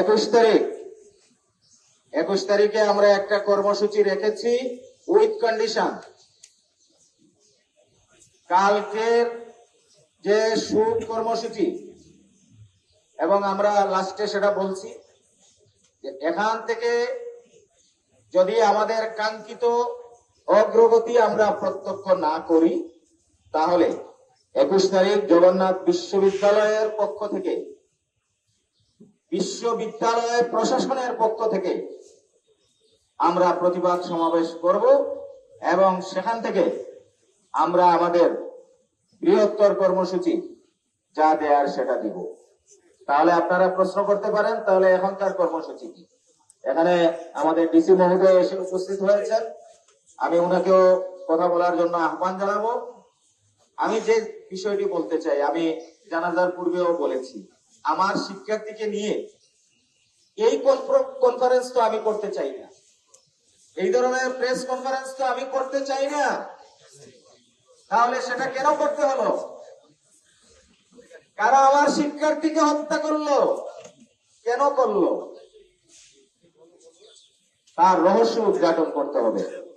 একুশ তারিখ। একুশ তারিখে আমরা একটা কর্মসূচি রেখেছি উইথ কন্ডিশন কালকের যে শুট কর্মসূচি, এবং আমরা লাস্টে সেটা বলছি এখান থেকে যদি আমাদের কাঙ্ক্ষিত অগ্রগতি আমরা প্রত্যক্ষ না করি, তাহলে একুশ তারিখ জগন্নাথ বিশ্ববিদ্যালয়ের পক্ষ থেকে বিশ্ববিদ্যালয় প্রশাসনের পক্ষ থেকে আমরা প্রতিবাদ সমাবেশ করব এবং সেখান থেকে আমরা আমাদের বৃহত্তর কর্মসূচি যা দেয়ার সেটা দিব। তাহলে আপনারা প্রশ্ন করতে পারেন, তাহলে এখনকার কর্মসূচি কি? এখানে আমাদের ডিসি মহোদয় এসে উপস্থিত হয়েছেন। আমি ওনাকেও কথা বলার জন্য আহ্বান জানাব। আমি যে বিষয়টি বলতে চাই, আমি জানাজার পূর্বেও বলেছি আমার শিক্ষার্থীকে নিয়ে এই কনফারেন্স তো আমি করতে চাই না। এই ধরনের প্রেস কনফারেন্স তো আমি করতে চাই না। তাহলে সেটা কেন করতে হলো? কারা আমার শিক্ষার্থীকে হত্যা করল? কেন করল? তার রহস্য উদ্ঘাটন করতে হবে।